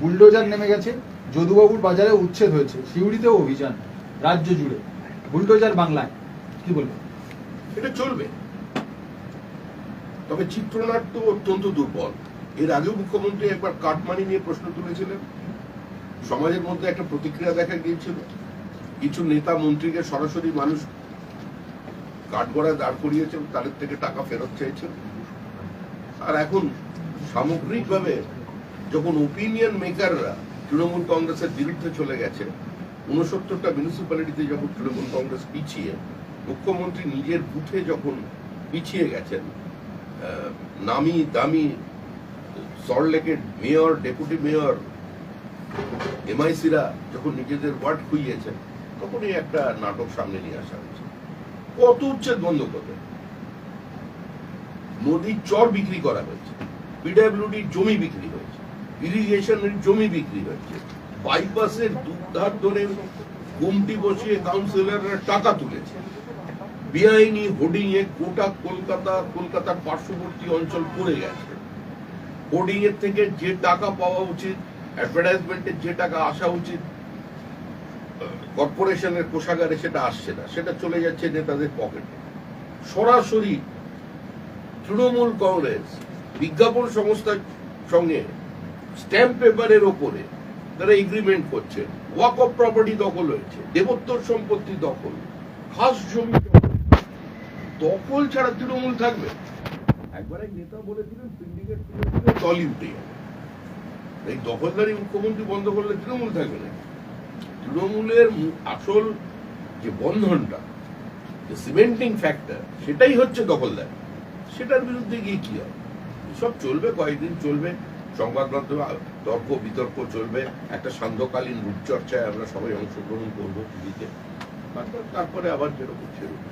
Bulldozer নেমে গেছে, যদুবাবুর বাজারে উচ্ছেদ হয়েছে, সিউড়িতেও অভিযান, রাজ্য জুড়ে। বুলডোজার বাংলায়, কি বলবেন এটা চলবে। তবে চিত্রনাট্য অত্যন্ত দুর্বল। এর আগেও মুখ্যমন্ত্রী একবার কাটমানি নিয়ে প্রশ্ন তুলেছিলেন। সমাজের মধ্যে একটা প্রতিক্রিয়া দেখা গিয়েছিল। কিছু নেতা মন্ত্রীকে সরাসরি মানুষ কাঠগড়ায় দাঁড় করিয়েছেন, তাদের থেকে টাকা ফেরত চেয়েছেন। আর এখন সামগ্রিকভাবে যখন ওপিনিয়ন মেকাররা তৃণমূল কংগ্রেসের বিরুদ্ধে চলে গেছে উনসত্তরটা মিউনিসিপ্যালিটিতে যখন তৃণমূল কংগ্রেস পিছিয়ে, মুখ্যমন্ত্রী নিজের বুথে যখন পিছিয়ে গেছেন নামি দামি সল্টলেকের মেয়র ডেপুটি মেয়র এমআইসিরা যখন নিজেদের ওয়ার্ড খুইয়েছেন তখনই একটা নাটক সামনে নিয়ে আসা হয়েছে। কত উচ্ছেদ বন্ধ করবে? নদীর চর বিক্রি করা হয়েছে পিডাব্লিউডির জমি বিক্রি ইরিগেশনের জমি বিক্রি হয়েছে বাইপাসের দুধার ধরে গুমটি বসিয়ে কাউন্সিলররা টাকা তুলেছে। বেআইনি হোর্ডিং এ গোটা কলকাতা, কলকাতার পার্শ্ববর্তী অঞ্চল পড়ে গেছে। হোর্ডিং এর থেকে যে টাকা পাওয়া উচিত অ্যাডভার্টাইজমেন্টের যে টাকা আসা উচিত কর্পোরেশনের কোষাগারে সেটা আসছে না, সেটা চলে যাচ্ছে নেতাদের পকেটে সরাসরি তৃণমূল কংগ্রেস বিজ্ঞাপন সংস্থার সঙ্গে স্ট্যাম্প পেপারের ওপরে তারা এগ্রিমেন্ট ওয়াক অফ প্রপার্টি দখল হয়েছে, দেবোত্তর সম্পত্তি দখল, খাস জমি দখল। ছাড়া তৃণমূল থাকবে? একবার এক নেতা বলেছিলেন সিন্ডিকেট দলই উঠে যাবে এই দখলদারি মুখ্যমন্ত্রী বন্ধ করলে তৃণমূল থাকবে না। তৃণমূলের আসল যে বন্ধনটা, যে সিমেন্টিং ফ্যাক্টর সেটাই হচ্ছে দখলদারি। সেটার বিরুদ্ধে গিয়ে কি হবে? সব চলবে, কয়েকদিন চলবে। সংবাদ মাধ্যমে তর্ক বিতর্ক চলবে একটা সান্ধ্যকালীন রূপচর্চায় আমরা সবাই অংশগ্রহণ করব টিভিতে। তারপরে আবার যেরকম সেরকম।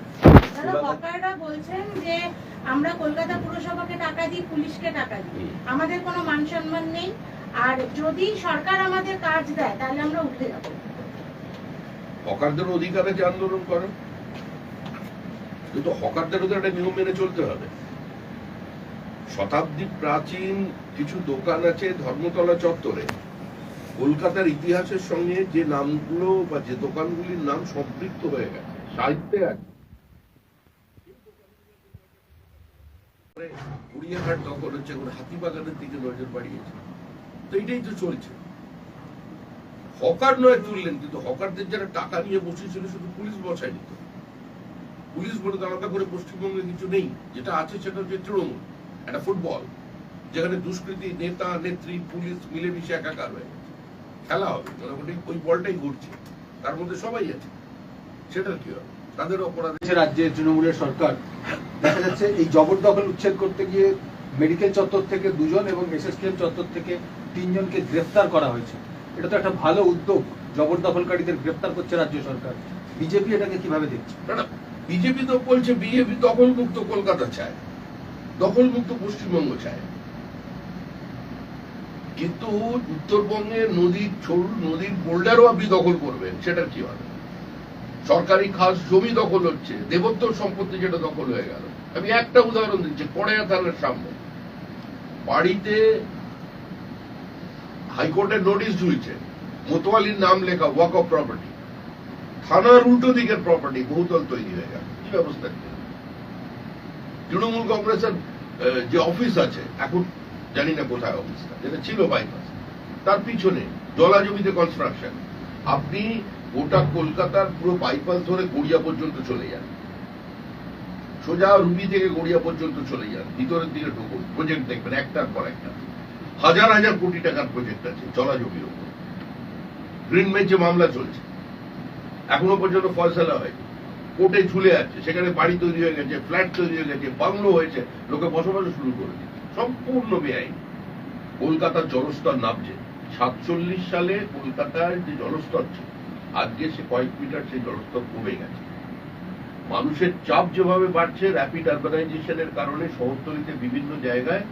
বলছেন যে আমরা কলকাতা পুরসভাকে টাকা দিই পুলিশকে টাকা দিই। আমাদের কোনো মান সম্মান নেই। আর যদি সরকার আমাদের কাজ দেয় তাহলে আমরা উঠে যাব। হকারদের অধিকারে যে আন্দোলন করেন কিন্তু হকারদেরও তো একটা নিয়ম মেনে চলতে হবে। শতাব্দী প্রাচীন কিছু দোকান আছে ধর্মতলা চত্বরে। কলকাতার ইতিহাসের সঙ্গে যে নামগুলো বা যে দোকানগুলির নাম সম্পৃক্ত হয়ে গেছে, সাহিত্যে আছে দখল হচ্ছে, এখন হাতিবাগানের দিকে নজর বাড়িয়েছে। তো এইটাই তো চলছে। হকার নয় তুললেন, কিন্তু হকারদের যারা টাকা নিয়ে বসেছিল, শুধু পুলিশ বসায়নি তো। পুলিশ বলে আলাদা করে পশ্চিমবঙ্গে কিছু নেই, যেটা আছে সেটা হচ্ছে তৃণমূল। একটা ফুটবল যেখানে দুষ্কৃতী নেতা নেত্রী পুলিশ মিলেমিশে একাকার হয়ে গেছে। খেলা হবে মোটামুটি ওই বলটাই ঘুরছে। তার মধ্যে সবাই আছে। সেটার কি হবে? তাদের অপরাধ হচ্ছে রাজ্যে তৃণমূলের সরকার। দেখা যাচ্ছে এই জবরদখল উচ্ছেদ করতে গিয়ে মেডিকেল চত্বর থেকে দুজন এবং এসএসকেএম চত্বর থেকে তিনজনকে গ্রেফতার করা হয়েছে। এটা তো একটা ভালো উদ্যোগ। জবরদখলকারীদের গ্রেফতার করছে রাজ্য সরকার। বিজেপি এটাকে কীভাবে দেখছে? বিজেপি তো বলছে বিজেপি দখল মুক্ত কলকাতা চায়। দখল মুক্ত পশ্চিমবঙ্গ চায়। কিন্তু উত্তরবঙ্গে নদীর নদীর বোল্ডারও আপনি দখল করবেন, সেটার কি হবে? সরকারি খাস জমি দখল হচ্ছে, দেবোত্তর সম্পত্তি যেটা দখল হয়ে গেল। আমি একটা উদাহরণ দিচ্ছি কড়াইয়া থানার সামনে। বাড়িতে হাইকোর্টের নোটিশ ঝুলছে, মোতোয়ালির নাম লেখা ওয়াক অফ প্রপার্টি থানার উল্টো দিকের প্রপার্টি বহুতল তৈরি হয়ে গেল, কি ব্যবস্থা কি? তৃণমূল কংগ্রেসের যে অফিস আছে, এখন জানি না কোথায় অফিসটা, যেটা ছিল বাইপাস তার পিছনে জলা জমিতে কনস্ট্রাকশন আপনি গোটা কলকাতার পুরো বাইপাস ধরে গড়িয়া পর্যন্ত চলে যান। সোজা রুবি থেকে গড়িয়া পর্যন্ত চলে যান, ভিতরের দিকে ঢুকুন প্রজেক্ট দেখবেন, একটার পর একটা। হাজার হাজার কোটি টাকার প্রজেক্ট আছে জলা জমির উপর গ্রিন বেঞ্চে মামলা চলছে। এখনও পর্যন্ত ফয়সলা হয়নি। কোর্টে ঝুলে আছে, সেখানে বাড়ি তৈরি হয়ে গেছে, ফ্ল্যাট তৈরি হয়ে গেছে, বাংলো হয়েছে, লোকে বসবাস শুরু করেছে সম্পূর্ণ বেআইনি। কলকাতার জলস্তর নামছে। সাতচল্লিশ সালে কলকাতার যে জলস্তর ছিল, আজকে সে কয়েক মিটার সেই জলস্তর কমে গেছে। মানুষের চাপ যেভাবে বাড়ছে র্যাপিড আরবানাইজেশনের কারণে শহরতলিতে বিভিন্ন জায়গায়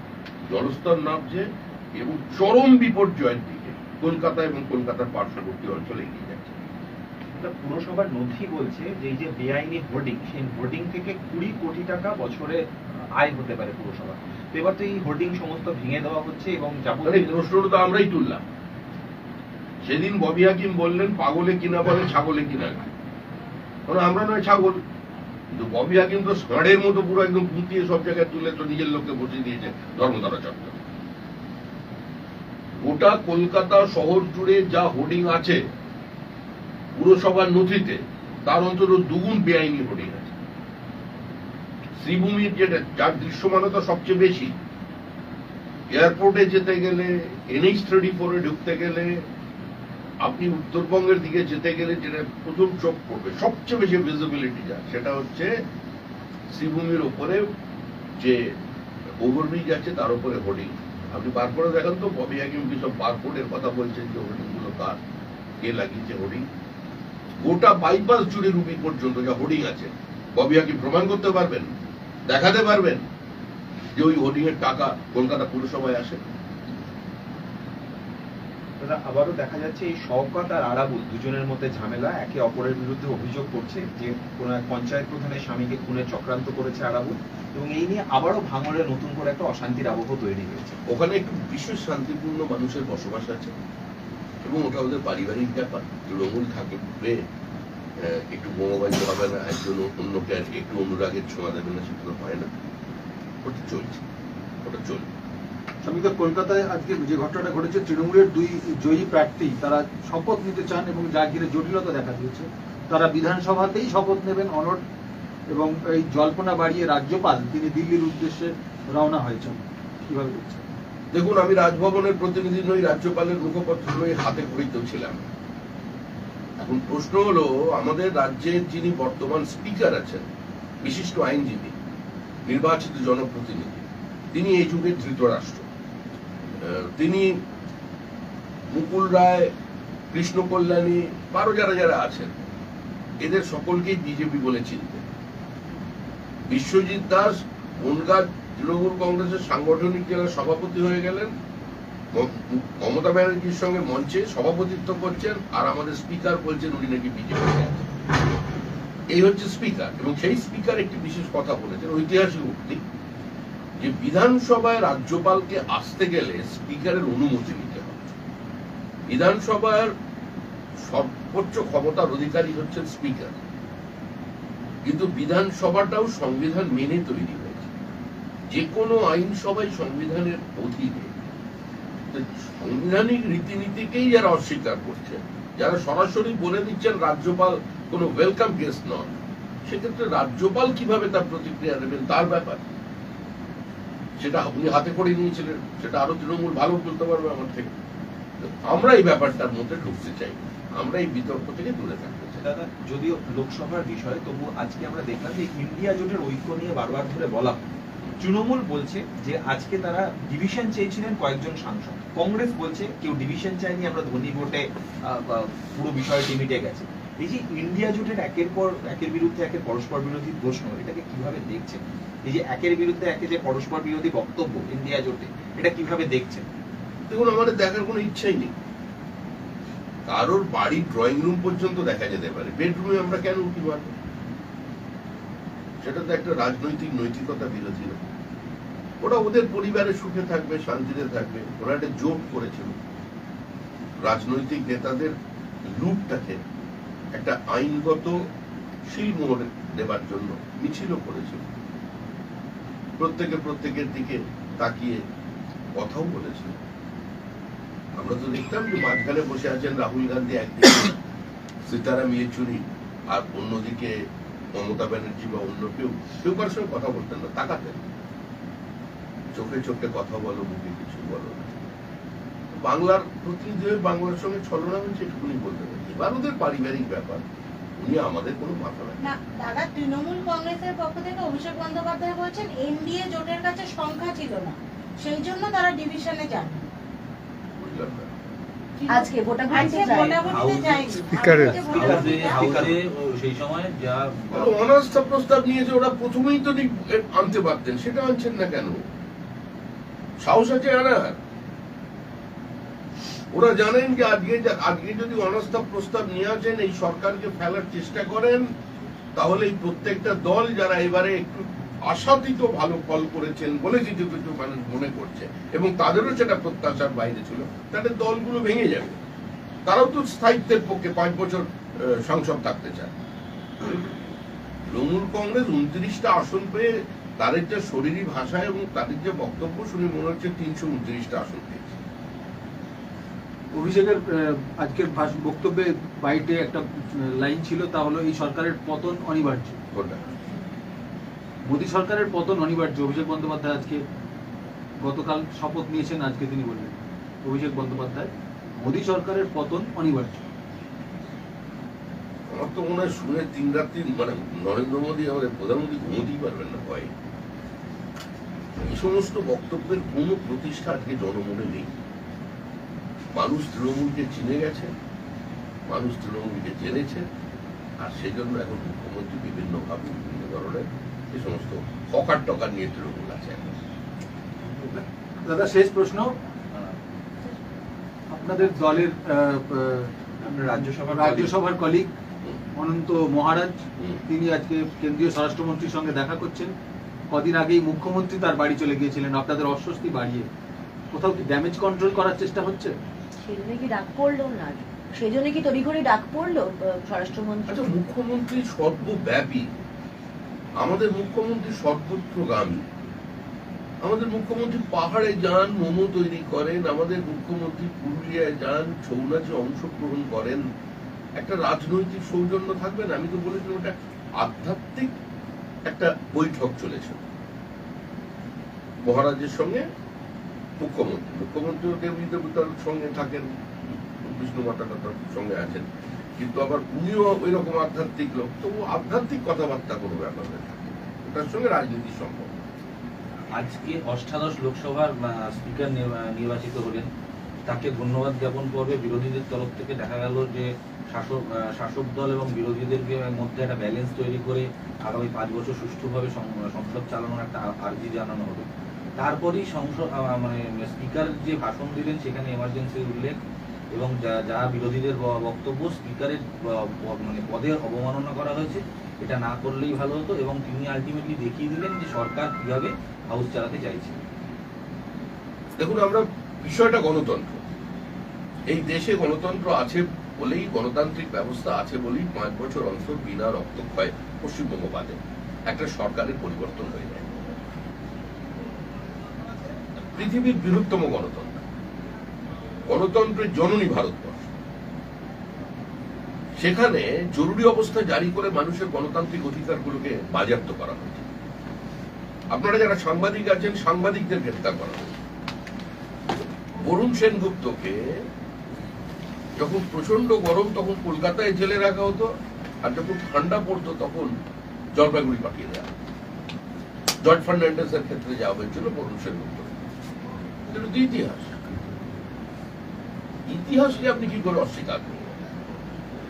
জলস্তর নামছে এবং চরম বিপর্যয়ের দিকে কলকাতা এবং কলকাতার পার্শ্ববর্তী অঞ্চলে এগিয়ে যাচ্ছে। একটা পুরসভার নথি বলছে যে এই যে বেআইনি হোর্ডিং, সেই হোর্ডিং থেকে কুড়ি কোটি টাকা বছরে আয় হতে পারে পুরসভা। তো এবার তো এই হোর্ডিং সমস্ত ভেঙে দেওয়া হচ্ছে এবং যাবতীয় তো আমরাই তুললাম। সেদিন ববি হাকিম বললেন, পাগলে কিনা বলে, ছাগলে কিনা কারণ আমরা নয় ছাগল। কিন্তু ববি হাকিম তো ষাঁড়ের মতো পুরো একদম পুঁতিয়ে সব জায়গায় তুলে তো নিজের লোককে বসিয়ে দিয়েছে ধর্মধারা চত্বরে। গোটা কলকাতা শহর জুড়ে যা হোর্ডিং আছে পুরসভার নথিতে তার অন্তত দুগুণ বেআইনি হোর্ডিং আছে শ্রীভূমির যেটা যার দৃশ্যমানতা সবচেয়ে বেশি, এয়ারপোর্টে যেতে গেলে, এনএইচ থার্টি ফোরে ঢুকতে গেলে, আপনি উত্তরবঙ্গের দিকে যেতে গেলে যেটা প্রথম চোখ পড়বে, সবচেয়ে বেশি ভিজিবিলিটি যা সেটা হচ্ছে শ্রীভূমির ওপরে যে ওভারব্রিজ আছে, তার উপরে হোর্ডিং আপনি বার করে দেখেন তো, ববি হাকিম কি সব বারকোডের কথা বলছেন যে হোর্ডিংগুলো কার, কে লাগিয়েছে হোর্ডিং গোটা বাইপাস জুড়ে রুবি পর্যন্ত যা হোর্ডিং আছে। ববি হাকিম প্রমাণ করতে পারবেন? দেখাতে পারবেন? যে ওই হোর্ডিং এর টাকা কলকাতা পুরসভায় আসে? আবারও দেখা যাচ্ছে এই শওকত আর আরাবুল দুজনের মধ্যে ঝামেলা একে অপরের বিরুদ্ধে অভিযোগ করছে যে কোন এক পঞ্চায়েত প্রধানের স্বামীকে খুনে চক্রান্ত করেছে আরাবুল এবং এই নিয়ে আবারও ভাঙড়ে নতুন করে একটা অশান্তির আবহ তৈরি হয়েছে। ওখানে একটু বিশেষ শান্তিপূর্ণ মানুষের বসবাস আছে। এবং ওটা ওদের পারিবারিক ব্যাপার। তৃণমূল থাকবে একটু বোমাবাজি হবে না, একজন অন্যকে একটু অনুরাগের ছোঁয়া দেবে না সেগুলো হয় না। ওটা চলছে, ওটা চলবে স্বামীকে কলকাতায় আজকে যে ঘটনাটা ঘটেছে, তৃণমূলের দুই জয়ী প্রার্থী, তারা শপথ নিতে চান এবং যা ঘিরে জটিলতা দেখা দিয়েছে। তারা বিধানসভাতেই শপথ নেবেন অনর এবং এই জল্পনা বাড়িয়ে রাজ্যপাল, তিনি দিল্লির উদ্দেশ্যে রওনা হয়েছেন। কীভাবে দেখছেন? দেখুন, আমি রাজভবনের প্রতিনিধি নই, রাজ্যপালের মুখপত্র নই, হাতে ঘড়িতেও ছিলাম। এখন প্রশ্ন হলো, আমাদের রাজ্যের যিনি বর্তমান স্পিকার আছেন, বিশিষ্ট আইনজীবী, নির্বাচিত জনপ্রতিনিধি, তিনি এই যুগের ধৃতরাষ্ট্র। তিনি মুকুল রায়, কৃষ্ণ কল্যাণী, আরও যারা যারা আছেন, এদের সকলকেই বিজেপি বলে চিনতেন। বিশ্বজিৎ দাস, বনগাঁ তৃণমূল কংগ্রেসের সাংগঠনিক জেলার সভাপতি হয়ে গেলেন মমতা ব্যানার্জির সঙ্গে মঞ্চে সভাপতিত্ব করছেন আর আমাদের স্পিকার বলছেন উনি নাকি বিজেপি এই হচ্ছে স্পিকার এবং সেই স্পিকার একটি বিশেষ কথা বলেছেন, ঐতিহাসিক উক্তি, যে বিধানসভায় রাজ্যপালকে আসতে গেলে স্পিকারের অনুমতি নিতে হবে। বিধানসভার সর্বোচ্চ ক্ষমতার অধিকারী হচ্ছেন স্পিকার। কিন্তু বিধানসভাটাও সংবিধান মেনে তৈরি যে কোনো আইনসভাই সংবিধানের অধীনে। সাংবিধানিক রীতিনীতিকেই যারা অস্বীকার করছে, যারা সরাসরি বলে দিচ্ছেন রাজ্যপাল কোনো ওয়েলকাম গেস্ট নন, সেক্ষেত্রে রাজ্যপাল কীভাবে তার প্রতিক্রিয়া দেবেন তার ব্যাপার। সেটা উনি হাতে করে নিয়েছিলেন, সেটা আরও তৃণমূল ভালো বলতে পারবে আমার থেকে। আমরা এই ব্যাপারটার মধ্যে ঢুকতে চাই, আমরা এই বিতর্ক থেকে দূরে চাই। দাদা, যদিও লোকসভার বিষয় তবু আজকে আমরা দেখলাম যে ইন্ডিয়া জোটের ঐক্য নিয়ে বারবার ধরে বলা হয়। তৃণমূল বলছে যে আজকে তারা ডিভিশন চেয়েছিলেন কয়েকজন সাংসদ। কংগ্রেস বলছে কেউ ডিভিশন চায়নি, আমরা ধনী ভোটে পুরো বিষয়টি মিটে গেছে। এই যে ইন্ডিয়া জোটের একের পর একের বিরুদ্ধে একের পরস্পর বিরোধী প্রশ্ন এটাকে কীভাবে দেখছেন এই যে একের বিরুদ্ধে একে যে পরস্পর বিরোধী বক্তব্য ইন্ডিয়া জোটে, এটা কীভাবে দেখছেন দেখুন, আমাদের দেখার কোনো ইচ্ছাই নেই। কারোর বাড়ির ড্রয়িং রুম পর্যন্ত দেখা যেতে পারে। বেডরুমে আমরা কেন উঠি মারব সেটা তো একটা রাজনৈতিক নৈতিকতা বিরোধী না ওরা ওদের পরিবারে সুখে থাকবে, শান্তিতে থাকবে। ওরা একটা জোট করেছিল। রাজনৈতিক নেতাদের লুটটাকে একটা আইনগত শিলমোহর দেবার জন্য মিছিলও করেছিল। প্রত্যেকে প্রত্যেকের দিকে তাকিয়ে কথাও বলেছিল আমরা তো দেখতাম যে মাঝখানে বসে আছেন রাহুল গান্ধী একদিকে সীতারাম ইয়েচুরি আর অন্যদিকে মমতা ব্যানার্জি বা অন্য কেউ কেউ কারোর সঙ্গে কথা বলতেন না, তাকাতেন। চোখে চোখে কথা বলো মুখে কিছু বলো না। বাংলার প্রতিনিধি হয়ে বাংলার সঙ্গে ছলনা হয়েছে এটুকুনি বলতে পারি। এবার ওদের পারিবারিক ব্যাপার। উনি আমাদের কোনো মাথা না। দাদা তৃণমূল কংগ্রেসের পক্ষ থেকে অভিষেক বন্দ্যোপাধ্যায় বলছেন এনডিএ জোটের কাছে সংখ্যা ছিল না। সেই জন্য তারা ডিভিশনে যান। আজকে সেই সময় যা অনাস্থা প্রস্তাব নিয়েছে ওরা প্রথমেই তো আনতে পারতেন। সেটা আনছেন না কেন? সাহস আছে আনার ওরা জানেন যে আজকে আজকে যদি অনাস্থা প্রস্তাব নিয়ে আসেন, এই সরকারকে ফেলার চেষ্টা করেন, তাহলে এই প্রত্যেকটা দল যারা এবারে একটু আশাতীত ভালো ফল করেছেন বলে কিছু কিছু মানুষ মনে করছে, এবং তাদেরও সেটা প্রত্যাশার বাইরে ছিল তাদের দলগুলো ভেঙে যাবে। তারাও তো স্থায়িত্বের পক্ষে পাঁচ বছর সংসদ থাকতে চায়। তৃণমূল কংগ্রেস উনত্রিশটা আসন পেয়ে তাদের যে শরীরী ভাষা এবং তাদের যে বক্তব্য শুনে মনে হচ্ছে তিনশো উনত্রিশটা আসন পেয়েছে। অভিষেকের আজকের ভাষ- বক্তব্যে বাইটে একটা লাইন ছিল তা হলো এই সরকারের পতন অনিবার্য? মোদী সরকারের পতন অনিবার্য অভিষেক বন্দ্যোপাধ্যায় আজকে গতকাল শপথ নিয়েছেন আজকে তিনি বললেন। অভিষেক বন্দ্যোপাধ্যায় মোদী সরকারের পতন অনিবার্য। আমার তো মনে হয় শুনে তিন রাত্রি মানে নরেন্দ্র মোদী আমাদের প্রধানমন্ত্রী ঘুমোতেই পারবেন না ভয়ে। এই সমস্ত বক্তব্যের কোনো প্রতিষ্ঠা আজকে জনমনে নেই। মানুষ তৃণমূলকে চিনে গেছে মানুষ তৃণমূলকে জেনেছে আর সেই জন্য এখন মুখ্যমন্ত্রী বিভিন্ন ভাবে বিভিন্ন ধরনের এই সমস্ত হকার টকার নিয়ে তৃণমূল আছে এখন। দাদা শেষ প্রশ্ন। আপনাদের দলের আহ, আহ, রাজ্যসভার রাজ্যসভার কলিগ অনন্ত মহারাজ তিনি আজকে কেন্দ্রীয় স্বরাষ্ট্রমন্ত্রীর সঙ্গে দেখা করছেন। কদিন আগেই মুখ্যমন্ত্রী তার বাড়ি চলে গিয়েছিলেন আপনাদের অস্বস্তি বাড়িয়ে। কোথাও কি ড্যামেজ কন্ট্রোল করার চেষ্টা হচ্ছে? সেজন্য কি ডাক পড়ল না? সেজন্য কি তড়িঘড়ি ডাক পড়ল স্বরাষ্ট্রমন্ত্রী? আচ্ছা মুখ্যমন্ত্রী সর্বব্যাপী আমাদের মুখ্যমন্ত্রী সর্বত্রগামী। আমাদের মুখ্যমন্ত্রী পাহাড়ে যান মোমো তৈরি করেন আমাদের মুখ্যমন্ত্রী পুরুলিয়ায় যান ছৌ নাচে অংশগ্রহণ করেন। একটা রাজনৈতিক সৌজন্য থাকবে না। আমি তো বলেছিলাম, ওটা আধ্যাত্মিক একটা বৈঠক চলেছে। মহারাজের সঙ্গে মুখ্যমন্ত্রী। মুখ্যমন্ত্রী দেবী দেবতার সঙ্গে থাকেন, বিষ্ণু মাতাটার সঙ্গে আছেন। কিন্তু আবার উনিও ওই রকম আধ্যাত্মিক লোক। তো আধ্যাত্মিক কথাবার্তা কোনো ব্যাপার থাকে ওটার সঙ্গে রাজনীতি সম্ভব আজকে অষ্টাদশ লোকসভার স্পিকার নির্বাচিত হলেন। তাকে ধন্যবাদ জ্ঞাপন করবে। বিরোধীদের তরফ থেকে দেখা গেল যে শাসক শাসক দল এবং বিরোধীদের মধ্যে একটা ব্যালেন্স তৈরি করে আগামী পাঁচ বছর সুষ্ঠুভাবে সংসদ চালানোর একটা আর্জি জানানো হবে। তারপরেই সংসদ মানে স্পিকার যে ভাষণ দিলেন সেখানে এমার্জেন্সির উল্লেখ এবং যা যা বিরোধীদের বক্তব্য স্পিকারের মানে পদের অবমাননা করা হয়েছে, এটা না করলেই ভালো হতো এবং তিনি আলটিমেটলি দেখিয়ে দিলেন যে সরকার কীভাবে হাউস চালাতে চাইছে। দেখুন, আমরা বিষয়টা গণতন্ত্র। এই দেশে গণতন্ত্র আছে বলেই, গণতান্ত্রিক ব্যবস্থা আছে বলেই পাঁচ বছর অন্তর বিনা রক্তক্ষয় পশ্চিমবঙ্গ বাদে একটা সরকারের পরিবর্তন হয়ে যায়। পৃথিবীর বৃহত্তম গণতন্ত্র। গণতন্ত্রের জননী ভারতবর্ষ। সেখানে জরুরি অবস্থা জারি করে মানুষের গণতান্ত্রিক অধিকারগুলোকে বাজেয়াপ্ত করা হয়েছে। আপনারা যারা সাংবাদিক আছেন, সাংবাদিকদের গ্রেফতার করা হয়েছে। বরুণ সেনগুপ্তকে যখন প্রচণ্ড গরম তখন কলকাতায় জেলে রাখা হতো আর যখন ঠান্ডা পড়তো তখন জলপাইগুড়ি পাঠিয়ে দেওয়া। জর্জ ফার্নান্ডেসের ক্ষেত্রে যাওয়া হয়েছিল বরুণ সেনগুপ্ত ইতিহাস। ইতিহাসকে আপনি কি করে অস্বীকার করবেন?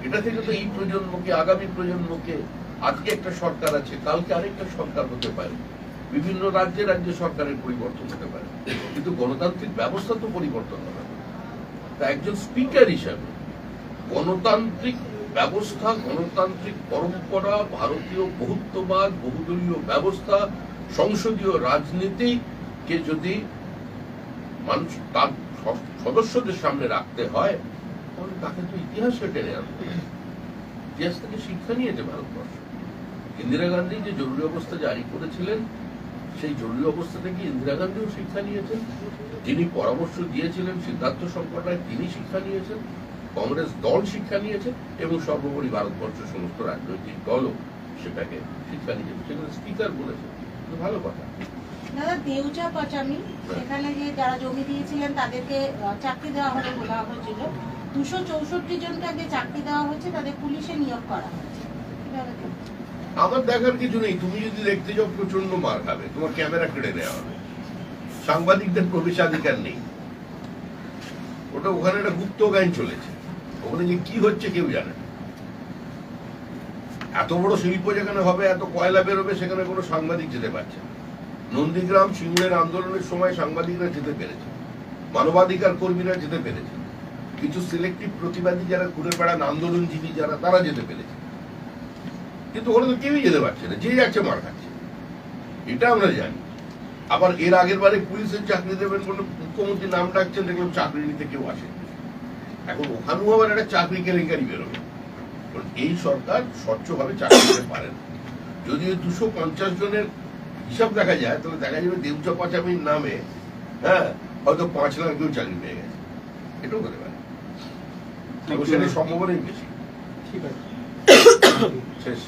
এটা থেকে তো এই প্রজন্মকে, আগামী প্রজন্মকে, আজকে একটা সরকার আছে, কালকে আরেকটা সরকার হতে পারে। বিভিন্ন রাজ্যে রাজ্যে সরকারের পরিবর্তন হতে পারে। কিন্তু গণতান্ত্রিক ব্যবস্থা তো পরিবর্তন হবে। তা একজন স্পিকার হিসাবে গণতান্ত্রিক ব্যবস্থা, গণতান্ত্রিক পরম্পরা ভারতীয় বহুত্ববাদ, বহুদলীয় ব্যবস্থা, সংসদীয় রাজনীতিকে যদি মানুষ তার সদস্যদের সামনে রাখতে হয়, তাহলে তাকে তো ইতিহাসকে টেনে আনতে ইতিহাস থেকে শিক্ষা নিয়েছে ভারতবর্ষ। ইন্দিরা গান্ধী যে জরুরি অবস্থা জারি করেছিলেন সেই জরুরি অবস্থা থেকে ইন্দিরা গান্ধীও শিক্ষা নিয়েছেন। যিনি পরামর্শ দিয়েছিলেন সিদ্ধার্থ শঙ্কর রায় তিনি শিক্ষা নিয়েছেন। কংগ্রেস দল শিক্ষা নিয়েছে এবং সর্বোপরি ভারতবর্ষের সমস্ত রাজনৈতিক দলও সেটাকে শিক্ষা নিয়েছে। সেখানে স্পিকার বলেছে ভালো কথা। দাদা দেউচা পাচামি সেখানে যে যারা জমি দিয়েছিলেন তাদেরকে চাকরি দেওয়া হবে বলা হয়েছিল। দুশো চৌষট্টি জনকে আগে চাকরি দেওয়া হয়েছে তাদের পুলিশে নিয়োগ করা হয়েছে? আমার দেখার কিছু নেই। তুমি যদি দেখতে যাও প্রচণ্ড মার খাবে। তোমার ক্যামেরা কেড়ে নেওয়া হবে। সাংবাদিকদের প্রবেশাধিকার নেই। ওটা ওখানে একটা গুপ্ত গান চলেছে। ওখানে যে কি হচ্ছে কেউ জানে। এত বড় শিল্প যেখানে হবে, এত কয়লা বেরোবে, সেখানে কোনো সাংবাদিক যেতে পারছে নন্দীগ্রাম সিঙ্গুরের আন্দোলনের সময় সাংবাদিকরা যেতে পেরেছে। মানবাধিকার কর্মীরা যেতে পেরেছে। কিছু সিলেক্টিভ প্রতিবাদী যারা ঘুরে বেড়ান, আন্দোলনজীবী যারা, তারা যেতে পেরেছে। কিন্তু ওখানে তো কেউই যেতে পারছে না যে যাচ্ছে মার খাচ্ছে। এটা আমরা জানি। আবার এর আগের বারে পুলিশের চাকরি দেবেন বলে মুখ্যমন্ত্রী নাম ডাকছেন দেখলাম চাকরি নিতে কেউ আসে এখন ওখানেও আবার একটা চাকরি কেলেঙ্কারি বেরোবে। কারণ এই সরকার স্বচ্ছভাবে চাকরি দিতে পারে না। যদি দুশো পঞ্চাশ জনের হিসাব দেখা যায় তাহলে দেখা যাবে দেউচা পাচামির নামে হ্যাঁ হয়তো পাঁচ লাখ কেউ চাকরি পেয়ে গেছে। এটাও হতে পারে। সেটা সম্ভাবনাই বেশি। ঠিক আছে। শেষ